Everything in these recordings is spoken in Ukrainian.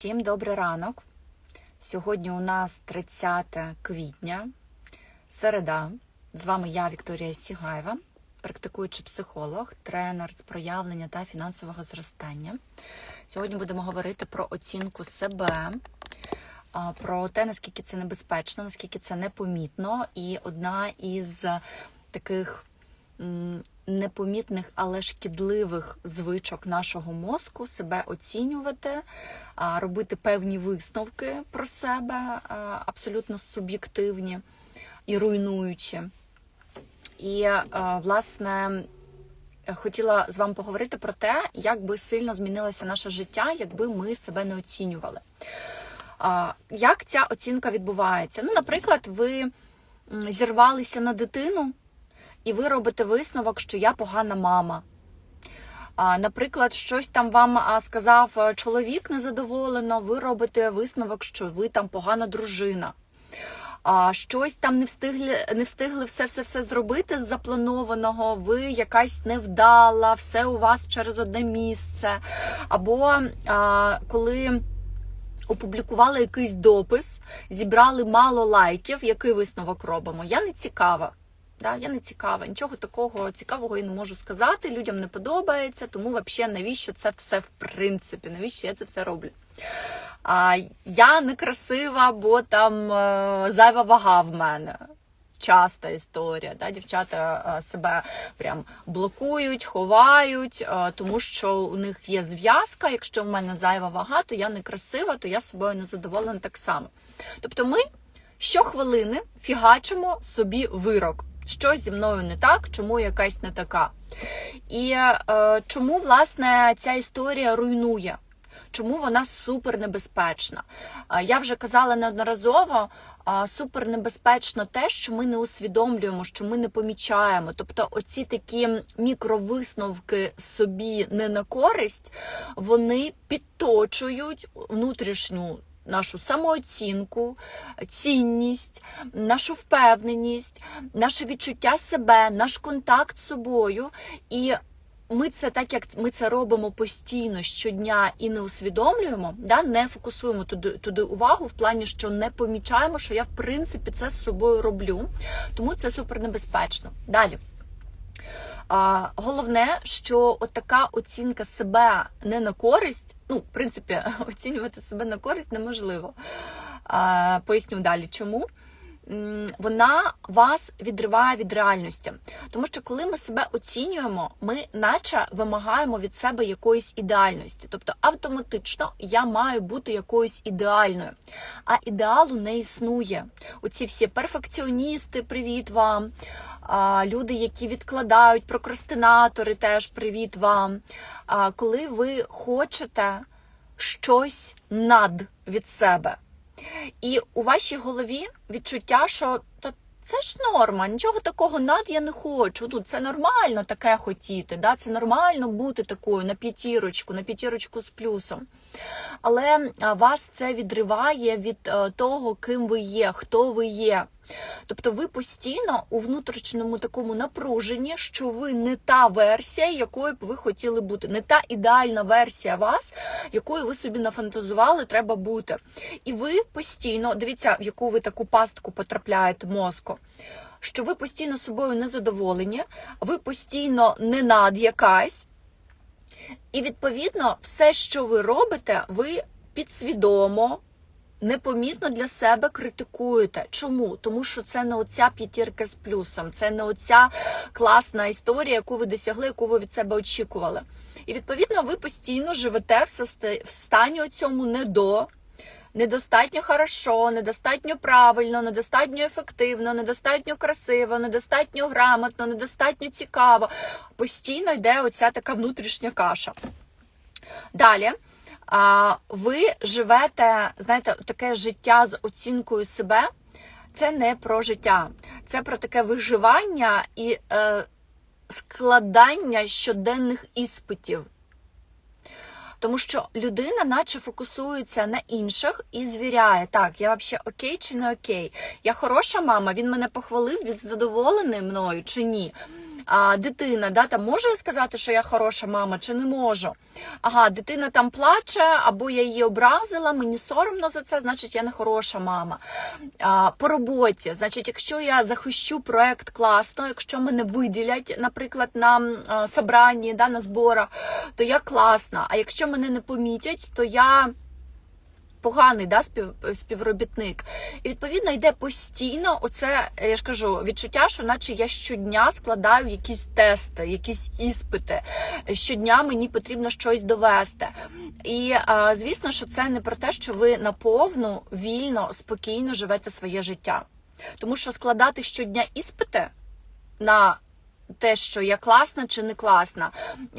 Всім добрий ранок. Сьогодні у нас 30 квітня, середа. З вами я, Вікторія Сігаєва, практикуючий психолог, тренер з проявлення та фінансового зростання. Сьогодні будемо говорити про оцінку себе, про те, наскільки це небезпечно, наскільки це непомітно. І одна із таких непомітних, але шкідливих звичок нашого мозку себе оцінювати, робити певні висновки про себе, абсолютно суб'єктивні і руйнуючі. І, власне, хотіла з вами поговорити про те, як би сильно змінилося наше життя, якби ми себе не оцінювали. Як ця оцінка відбувається? Ну, наприклад, ви зірвалися на дитину, і ви робите висновок, що я погана мама. Наприклад, щось там вам сказав е, чоловік незадоволено, ви робите висновок, що ви там погана дружина. А щось там не встигли, не встигли все все все зробити з запланованого, ви якась невдала, все у вас через одне місце. Або а, коли опублікували якийсь допис, зібрали мало лайків, який висновок робимо? Я не цікава. Да, я не цікава, нічого такого цікавого я не можу сказати. Людям не подобається, тому взагалі навіщо це все в принципі? Навіщо я це все роблю? А, Я не красива, бо там е, зайва вага в мене. Часта історія. Да? Дівчата е, себе прям блокують, ховають, е, тому що у них є зв'язка. Якщо в мене зайва вага, то я не красива, то я собою не задоволена так само. Тобто ми щохвилини фігачимо собі вирок. Що зі мною не так, чому якась не така. І е, чому, власне, ця історія руйнує? Чому вона супер небезпечна? Е, Я вже казала неодноразово, е, супер небезпечно те, що ми не усвідомлюємо, що ми не помічаємо. Тобто, оці такі мікровисновки собі не на користь, вони підточують внутрішню нашу самооцінку, цінність, нашу впевненість, наше відчуття себе, наш контакт з собою. І ми це так, як ми це робимо постійно щодня і не усвідомлюємо, да, не фокусуємо туди, туди увагу в плані, що не помічаємо, що я в принципі це з собою роблю. Тому це супер небезпечно. Далі. А, Головне, що така оцінка себе не на користь, ну, в принципі, оцінювати себе на користь неможливо. А, Поясню далі, чому. Вона вас відриває від реальності. Тому що коли ми себе оцінюємо, ми наче вимагаємо від себе якоїсь ідеальності. Тобто автоматично я маю бути якоюсь ідеальною. А ідеалу не існує. Оці всі перфекціоністи, привіт вам люди, які відкладають, прокрастинатори, теж привіт вам. Коли ви хочете щось над від себе. І у вашій голові відчуття, що та це ж норма, нічого такого над я не хочу. Ну, це нормально таке хотіти, да? це нормально бути такою на п'ятірочку, на п'ятірочку з плюсом. Але вас це відриває від е, того, ким ви є, хто ви є. Тобто ви постійно у внутрішньому такому напруженні, що ви не та версія, якою б ви хотіли бути, не та ідеальна версія вас, якою ви собі нафантазували, треба бути. І ви постійно, дивіться, в яку ви таку пастку потрапляєте мозку. Що ви постійно собою незадоволені, ви постійно не над якась, і відповідно, все, що ви робите, ви підсвідомо непомітно для себе критикуєте. Чому? Тому що це не оця п'ятірка з плюсом, це не оця класна історія, яку ви досягли, яку ви від себе очікували. І відповідно ви постійно живете в стані цьому не до. Недостатньо хорошо, недостатньо правильно, недостатньо ефективно, недостатньо красиво, недостатньо грамотно, недостатньо цікаво. Постійно йде оця така внутрішня каша. Далі. А ви живете, знаєте, таке життя з оцінкою себе. Це не про життя, це про таке виживання і е, складання щоденних іспитів. Тому що людина, наче фокусується на інших і звіряє, так, я взагалі окей чи не окей. Я хороша мама, він мене похвалив, він задоволений мною чи ні. Дитина, да, там можу сказати, що я хороша мама, чи не можу? Ага, дитина там плаче, або я її образила, мені соромно за це, значить я не хороша мама. А, по роботі, значить, якщо я захищу проект класно, якщо мене виділять, наприклад, на собранні, да, на зборах, то я класна. А якщо мене не помітять, то я поганий да, спів, співробітник. І відповідно йде постійно оце, я ж кажу, відчуття, що наче я щодня складаю якісь тести, якісь іспити. Щодня мені потрібно щось довести. І звісно, що це не про те, що ви наповну, вільно, спокійно живете своє життя. Тому що складати щодня іспити на те, що я класна чи не класна,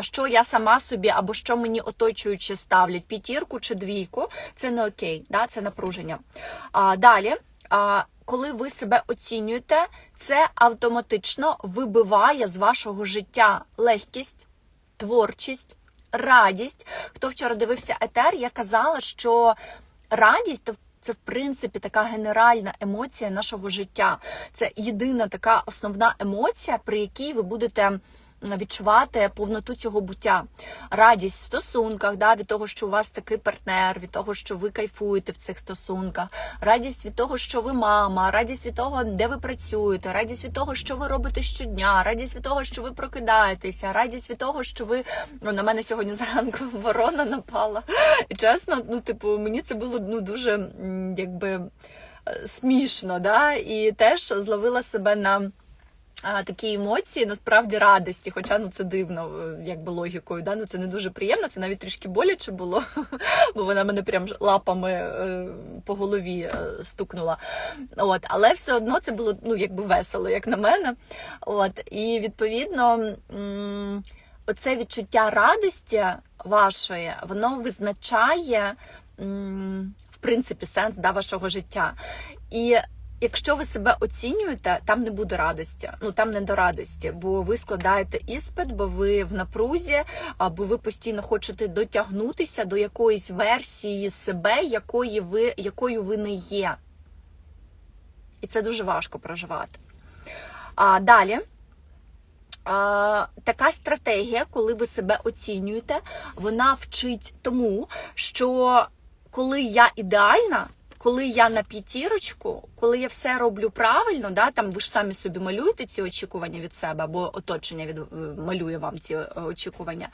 що я сама собі або що мені оточуючи ставлять п'ятірку чи двійку, це не окей, да, це напруження. А, Далі, а, коли ви себе оцінюєте, це автоматично вибиває з вашого життя легкість, творчість, радість. Хто вчора дивився етер, я казала, що радість це в принципі така генеральна емоція нашого життя. Це єдина така основна емоція, при якій ви будете відчувати повноту цього буття, радість в стосунках, да, від того, що у вас такий партнер, від того, що ви кайфуєте в цих стосунках, радість від того, що ви мама, радість від того, де ви працюєте, радість від того, що ви робите щодня, радість від того, що ви прокидаєтеся, радість від того, що ви ну, на мене сьогодні зранку ворона напала. І чесно, ну типу, мені це було ну дуже якби смішно, да, і теж зловила себе на а, такі емоції, насправді радості, хоча ну це дивно, е, якби логікою. Да? Ну Це не дуже приємно, це навіть трішки боляче було, бо вона мене прям лапами е, по голові е, стукнула. От, Але все одно це було ну, якби весело, як на мене. От, І відповідно оце відчуття радості вашої, воно визначає. В принципі, сенс да, вашого життя. І Якщо ви себе оцінюєте, там не буде радості. Ну там не до радості, бо ви складаєте іспит, бо ви в напрузі, або ви постійно хочете дотягнутися до якоїсь версії себе, якої ви, якою ви не є. І це дуже важко проживати. А далі. А, Така стратегія, коли ви себе оцінюєте, вона вчить тому, що коли я ідеальна, коли я на п'ятірочку, коли я все роблю правильно, да, там ви ж самі собі малюєте ці очікування від себе, або оточення від е, малює вам ці е, очікування,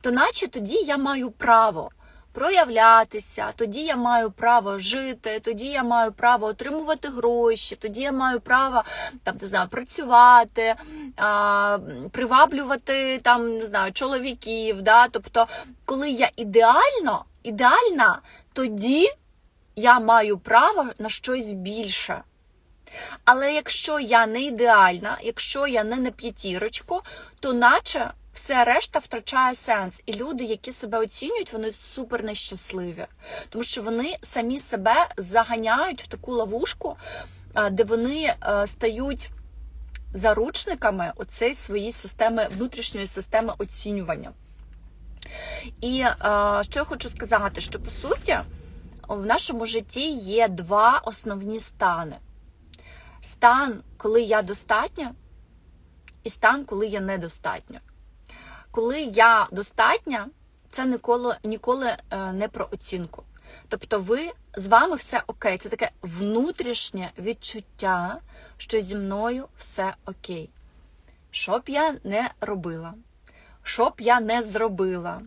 то наче тоді я маю право. Проявлятися, тоді я маю право жити, тоді я маю право отримувати гроші, тоді я маю право там не знаю, працювати, а, приваблювати там не знаю чоловіків. Да? Тобто, коли я ідеально, ідеальна, тоді я маю право на щось більше. Але якщо я не ідеальна, якщо я не на п'ятірочку, то наче все решта втрачає сенс. І люди, які себе оцінюють, вони супер нещасливі. Тому що вони самі себе заганяють в таку ловушку, де вони стають заручниками оцеї своєї системи, внутрішньої системи оцінювання. І що я хочу сказати, що по суті в нашому житті є два основні стани: стан, коли я достатня, і стан, коли я недостатня. Коли я достатня, це ніколи, ніколи е, не про оцінку. Тобто, ви з вами все окей. Це таке внутрішнє відчуття, що зі мною все окей. Що б я не робила, що б я не зробила,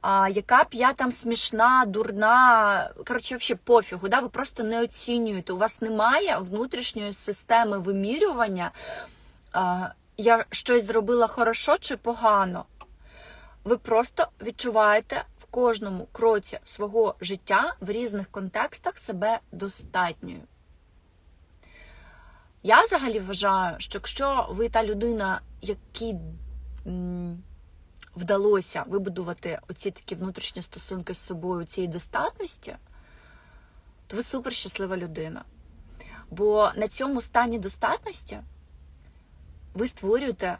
а, яка б я там смішна, дурна. Коротше, взагалі пофігу, да? ви просто не оцінюєте. У вас немає внутрішньої системи вимірювання, а, я щось зробила хорошо чи погано. Ви просто відчуваєте в кожному кроці свого життя в різних контекстах себе достатньою. Я взагалі вважаю, що якщо ви та людина, який вдалося вибудувати оці такі внутрішні стосунки з собою цієї достатності, то ви супер щаслива людина. Бо на цьому стані достатності ви створюєте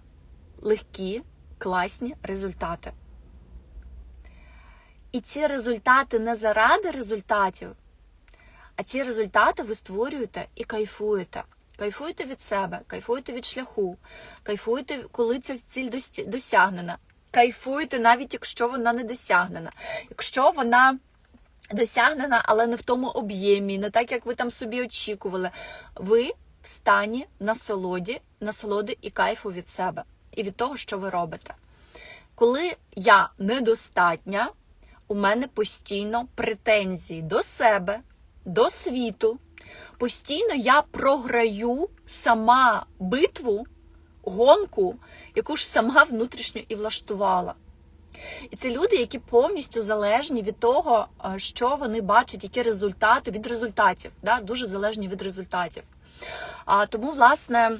легкі, класні результати. І ці результати не заради результатів, а ці результати ви створюєте і кайфуєте. Кайфуйте від себе, кайфуйте від шляху, кайфуйте, коли ця ціль досягнена. Кайфуйте, навіть якщо вона не досягнена. Якщо вона досягнена, але не в тому об'ємі, не так, як ви там собі очікували. Ви в стані насолоді, насолоди і кайфу від себе і від того, що ви робите. Коли я недостатня, у мене постійно претензії до себе, до світу. Постійно я програю сама битву, гонку, яку ж сама внутрішньо і влаштувала. І це люди, які повністю залежні від того, е, що вони бачать, які результати від результатів, да? дуже залежні від результатів. А, тому, власне,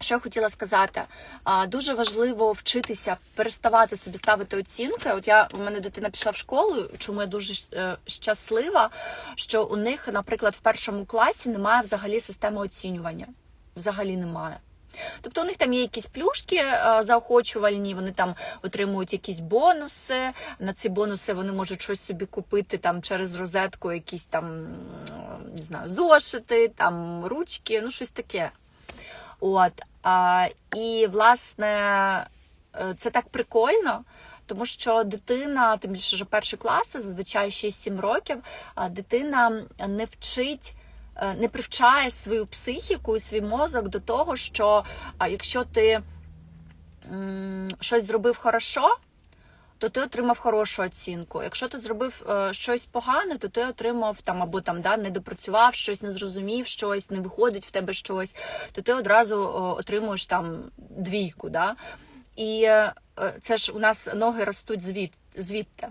що я хотіла сказати, а, дуже важливо вчитися переставати собі ставити оцінки. От я у мене дитина пішла в школу, чому я дуже е, щаслива, що у них, наприклад, в першому класі немає взагалі системи оцінювання. Взагалі немає. Тобто у них там є якісь плюшки е, заохочувальні, вони там отримують якісь бонуси. На ці бонуси вони можуть щось собі купити там через розетку, якісь там не знаю, зошити, там ручки, ну щось таке. От і власне е, це так прикольно. Тому що дитина, тим більше що перші класи, зазвичай 6-7 років, дитина не вчить, не привчає свою психіку і свій мозок до того, що якщо ти щось зробив хорошо, то ти отримав хорошу оцінку. Якщо ти зробив е, щось погане, то ти отримав там або там да, не допрацював щось, не зрозумів щось, не виходить в тебе щось, то ти одразу отримуєш там двійку. Да? І е, це ж у нас ноги ростуть звід, звідти.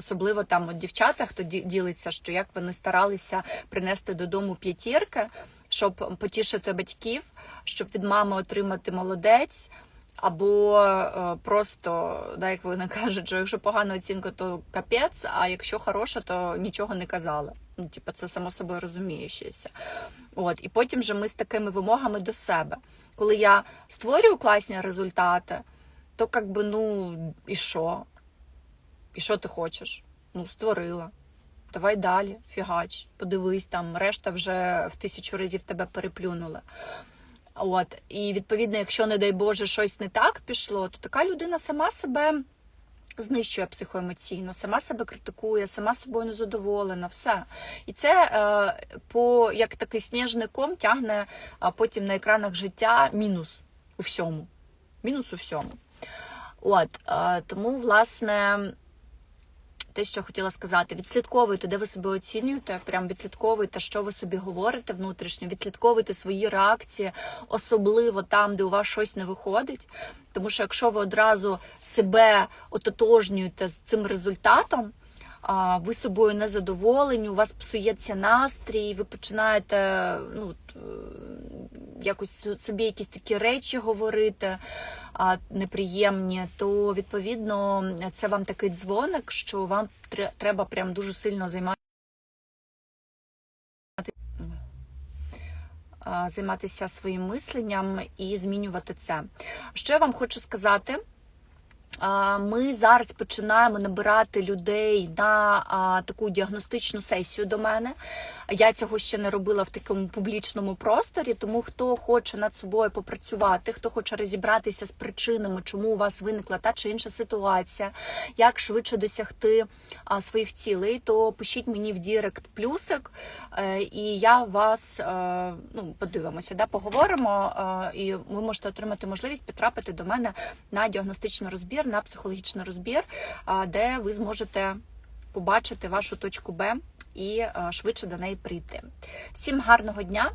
Особливо там от дівчата, хто ділиться, що як вони старалися принести додому п'ятірки, щоб потішити батьків, щоб від мами отримати молодець, або е, просто, да, як вони кажуть, що якщо погана оцінка, то капець, а якщо хороша, то нічого не казали. Ну, типу, це само собою розуміючеся. От, і потім же ми з такими вимогами до себе. Коли я створюю класні результати, то как би, ну, і що? І що ти хочеш? Ну, створила. Давай далі, фігач, подивись, там решта вже в тисячу разів тебе переплюнули. От, і відповідно, якщо, не дай Боже, щось не так пішло, то така людина сама себе знищує психоемоційно, сама себе критикує, сама собою незадоволена, все. І це е, по як такий сніжний ком тягне а потім на екранах життя мінус у всьому. Мінус у всьому. От, е, тому, власне, те, що хотіла сказати, відслідковуйте, де ви себе оцінюєте, прям відслідковуйте, що ви собі говорите внутрішньо, відслідковуйте свої реакції, особливо там, де у вас щось не виходить. Тому що якщо ви одразу себе ототожнюєте з цим результатом, ви собою не задоволені, у вас псується настрій, ви починаєте ну, е, якось собі якісь такі речі говорити а, неприємні, то відповідно це вам такий дзвоник, що вам треба прям дуже сильно займати. Займатися своїм мисленням і змінювати це. Що я вам хочу сказати? Ми зараз починаємо набирати людей на таку діагностичну сесію до мене. Я цього ще не робила в такому публічному просторі, тому хто хоче над собою попрацювати, хто хоче розібратися з причинами, чому у вас виникла та чи інша ситуація, як швидше досягти своїх цілей, то пишіть мені в Дірект плюсик, е, і я вас е, ну, подивимося, да, поговоримо, е, і ви можете отримати можливість потрапити до мене на діагностичний розбір, на психологічний розбір, де ви зможете побачити вашу точку Б і швидше до неї прийти. Всім гарного дня!